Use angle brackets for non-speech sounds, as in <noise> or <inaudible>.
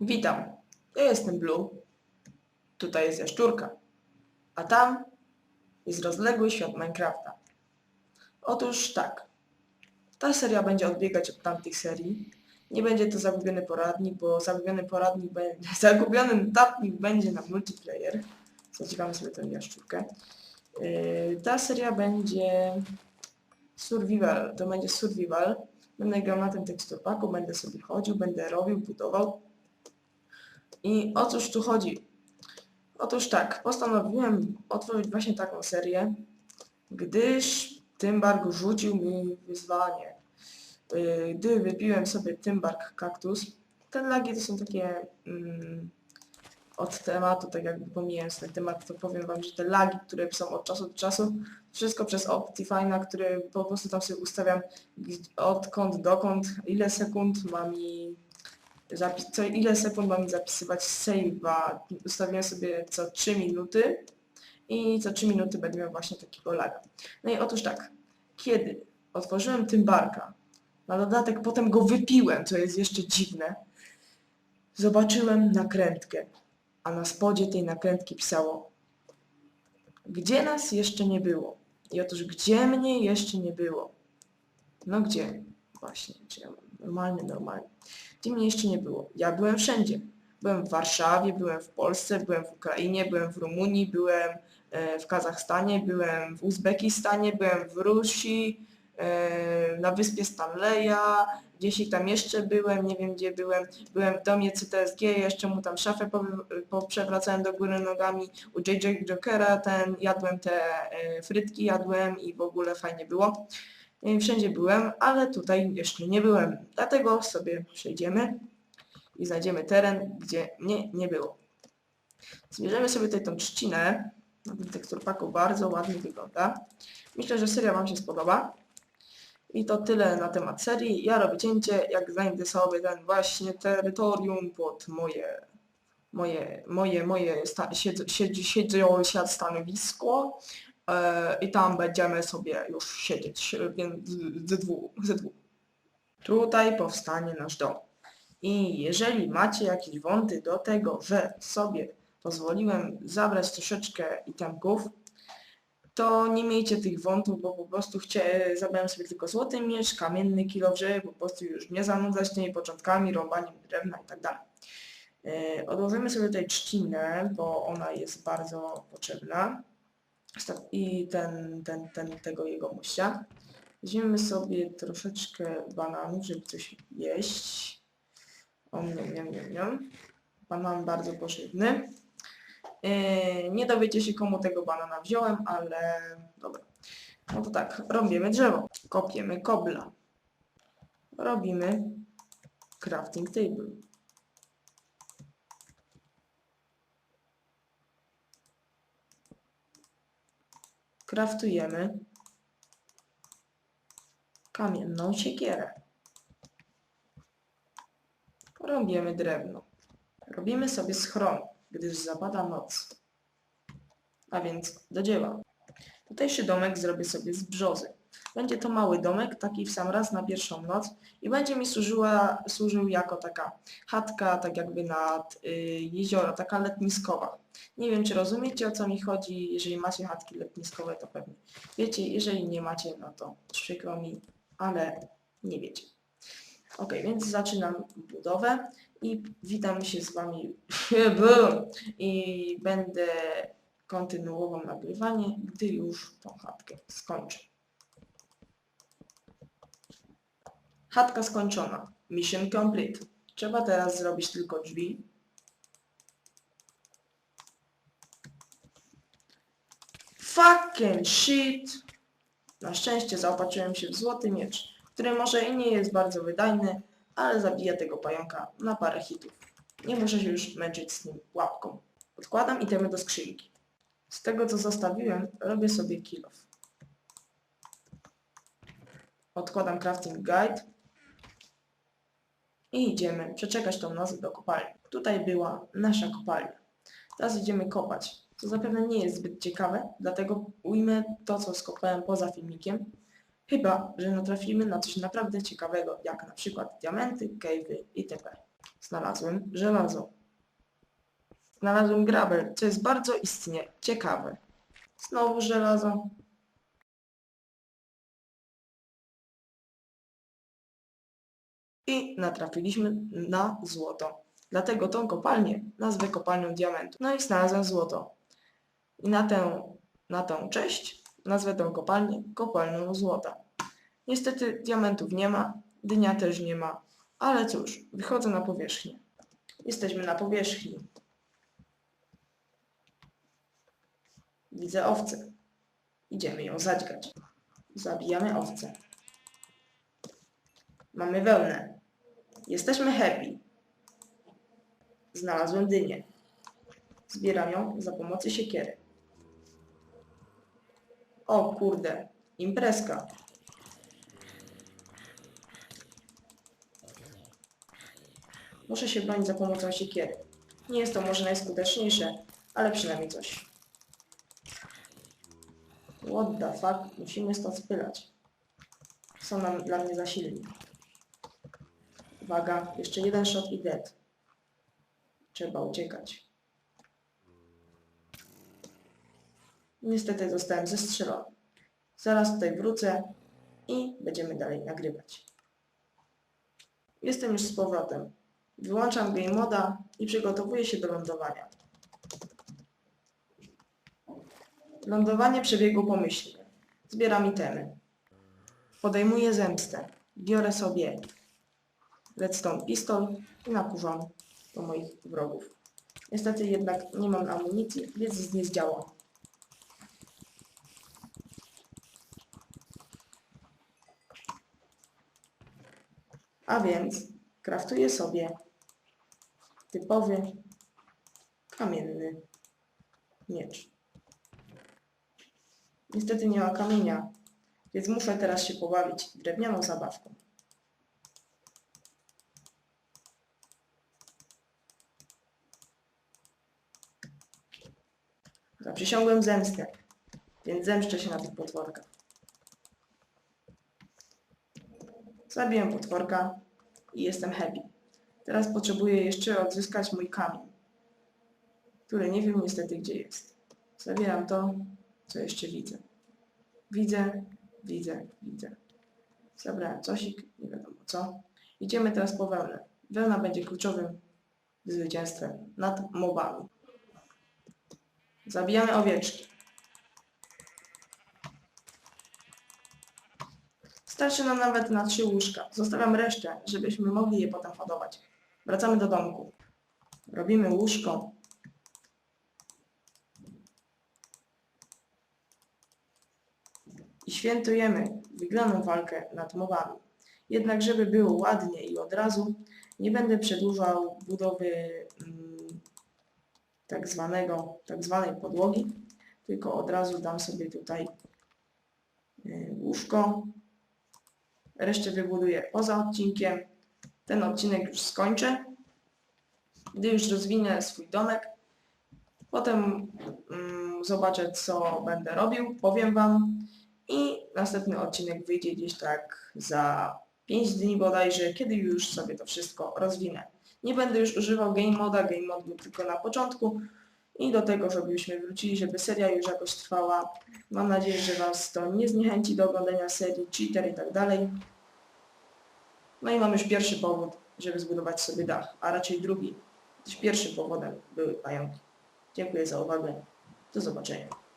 Witam, ja jestem Blue. Tutaj jest jaszczurka. A tam jest rozległy świat Minecrafta. Otóż tak. Ta seria będzie odbiegać od tamtych serii. Nie będzie to zagubiony poradnik, bo zagubiony poradnik będzie, <laughs> zagubiony notatnik będzie na multiplayer. Zaciekamy sobie tę jaszczurkę. Yy, ta seria będzie survival, to będzie survival. Będę grał na tym teksturpaku, będę sobie chodził, będę robił, budował. I o cóż tu chodzi? Otóż tak, postanowiłem otworzyć właśnie taką serię, gdyż Tymbark rzucił mi wyzwanie. Yy, Gdy wypiłem sobie Tymbark kaktus, te lagi to są takie mm, od tematu, tak jakby pomijając ten temat, to powiem wam, że te lagi, które są od czasu do czasu, wszystko przez Optifine'a, który po prostu tam sobie ustawiam odkąd dokąd, ile sekund ma mi zapis, co ile sekund ma mi zapisywać save'a. Ustawiłem sobie co 3 minuty i co 3 minuty będę miał właśnie takiego laga. No i otóż tak, kiedy otworzyłem Tymbarka, na dodatek potem go wypiłem, co jest jeszcze dziwne, zobaczyłem nakrętkę, a na spodzie tej nakrętki pisało gdzie nas jeszcze nie było? I otóż gdzie mnie jeszcze nie było? No gdzie? Właśnie, czy ja mam normalnie, normalnie. Gdzie mnie jeszcze nie było? Ja byłem wszędzie. Byłem w Warszawie, byłem w Polsce, byłem w Ukrainie, byłem w Rumunii, byłem e, w Kazachstanie, byłem w Uzbekistanie, byłem w Rusji, e, na wyspie Stanleya, gdzieś tam jeszcze byłem, nie wiem gdzie byłem. Byłem w domie CTSG, jeszcze mu tam szafę poprzewracałem do góry nogami. U JJ Jokera ten, jadłem te e, frytki, jadłem i w ogóle fajnie było. E, Wszędzie byłem, ale tutaj jeszcze nie byłem. Dlatego sobie przejdziemy i znajdziemy teren, gdzie mnie nie było. Zbierzemy sobie tutaj tą trzcinę. Na tym teksturpaku bardzo ładnie wygląda. Myślę, że seria Wam się spodoba. I to tyle na temat serii. Ja robię cięcie, jak znajdę sobie ten właśnie terytorium pod moje moje, moje, moje sta, się stanowisko i tam będziemy sobie już siedzieć, więc ze dwóch, ze dwóch. Tutaj powstanie nasz dom. I jeżeli macie jakieś wąty do tego, że sobie pozwoliłem zabrać troszeczkę itemków, to nie miejcie tych wątów, bo po prostu chcie, zabrałem sobie tylko złoty miecz, kamienny kilo, żeby po prostu już nie zanudzać tymi początkami, rąbaniem drewna i tak. E, Odłożymy sobie tutaj trzcinę, bo ona jest bardzo potrzebna. I ten, ten, ten, tego jego mościa. Weźmiemy sobie troszeczkę bananów, żeby coś jeść. O, niam, niam, niam, niam. Banan bardzo pożywny. E, Nie dowiecie się komu tego banana wziąłem, ale dobra. No to tak, robimy drzewo. Kopiemy kobla. Robimy crafting table. Kraftujemy kamienną siekierę. Robimy drewno. Robimy sobie schron, gdyż zapada noc. A więc do dzieła. Tutejszy domek zrobię sobie z brzozy. Będzie to mały domek, taki w sam raz na pierwszą noc i będzie mi służyła, służył jako taka chatka, tak jakby nad y, jezioro, taka letniskowa. Nie wiem, czy rozumiecie o co mi chodzi. Jeżeli macie chatki letniskowe, to pewnie wiecie. Jeżeli nie macie, no to przykro mi, ale nie wiecie. Ok, więc zaczynam budowę i witam się z Wami <laughs> i będę kontynuował nagrywanie, gdy już tą chatkę skończę. Chatka skończona. Mission complete. Trzeba teraz zrobić tylko drzwi. Fucking shit! Na szczęście zaopatrzyłem się w złoty miecz, który może i nie jest bardzo wydajny, ale zabija tego pająka na parę hitów. Nie muszę się już męczyć z nim łapką. Odkładam itemy do skrzynki. Z tego co zostawiłem, robię sobie kill off. Odkładam crafting guide i idziemy przeczekać tą noc do kopalni. Tutaj była nasza kopalnia. Teraz idziemy kopać, co zapewne nie jest zbyt ciekawe, dlatego ujmę to, co skopałem poza filmikiem. Chyba, że natrafimy na coś naprawdę ciekawego, jak na przykład diamenty, cave'y itp. Znalazłem żelazo. Znalazłem gravel, co jest bardzo istnie ciekawe. Znowu żelazo. I natrafiliśmy na złoto. Dlatego tą kopalnię nazwę kopalnią diamentu. No i znalazłem złoto. I na tę, na tę cześć nazwę tę kopalnię kopalnią złota. Niestety diamentów nie ma, dynia też nie ma, ale cóż, wychodzę na powierzchnię. Jesteśmy na powierzchni. Widzę owcę. Idziemy ją zadźgać. Zabijamy owcę. Mamy wełnę. Jesteśmy happy. Znalazłem dynię. Zbieram ją za pomocą siekiery. O kurde, imprezka. Muszę się bronić za pomocą siekiery. Nie jest to może najskuteczniejsze, ale przynajmniej coś. What the fuck? Musimy stąd spylać. Są nam dla mnie za silni. Uwaga, jeszcze jeden shot i dead. Trzeba uciekać. Niestety zostałem zestrzelony. Zaraz tutaj wrócę i będziemy dalej nagrywać. Jestem już z powrotem. Wyłączam game moda i przygotowuję się do lądowania. Lądowanie przebiegło pomyślnie. Zbieram itemy. Podejmuję zemstę. Biorę sobie redstone pistol i nakurzam do moich wrogów. Niestety jednak nie mam amunicji, więc nie zdziała. A więc kraftuję sobie typowy kamienny miecz. Niestety nie ma kamienia, więc muszę teraz się pobawić drewnianą zabawką. Zaprzysiągłem zemstę, więc zemszczę się na tych potworkach. Zabiłem potworka i jestem happy. Teraz potrzebuję jeszcze odzyskać mój kamień, który nie wiem niestety gdzie jest. Zabieram to, co jeszcze widzę. Widzę, widzę, widzę. Zabrałem cosik, nie wiadomo co. Idziemy teraz po wełnę. Wełna będzie kluczowym zwycięstwem nad mobami. Zabijamy owieczki. Starczy nam nawet na trzy łóżka. Zostawiam resztę, żebyśmy mogli je potem hodować. Wracamy do domku. Robimy łóżko. I świętujemy wygraną walkę nad mobami. Jednak żeby było ładnie i od razu, nie będę przedłużał budowy mm, tak zwanego, tak zwanej podłogi, tylko od razu dam sobie tutaj y, łóżko. Resztę wybuduję poza odcinkiem. Ten odcinek już skończę. Gdy już rozwinę swój domek, potem mm, zobaczę co będę robił, powiem Wam i następny odcinek wyjdzie gdzieś tak za 5 dni bodajże, kiedy już sobie to wszystko rozwinę. Nie będę już używał game moda, game mod był tylko na początku i do tego, żebyśmy wrócili, żeby seria już jakoś trwała. Mam nadzieję, że Was to nie zniechęci do oglądania serii, cheater i tak dalej. No i mam już pierwszy powód, żeby zbudować sobie dach, a raczej drugi, gdyż pierwszym powodem były pająki. Dziękuję za uwagę. Do zobaczenia.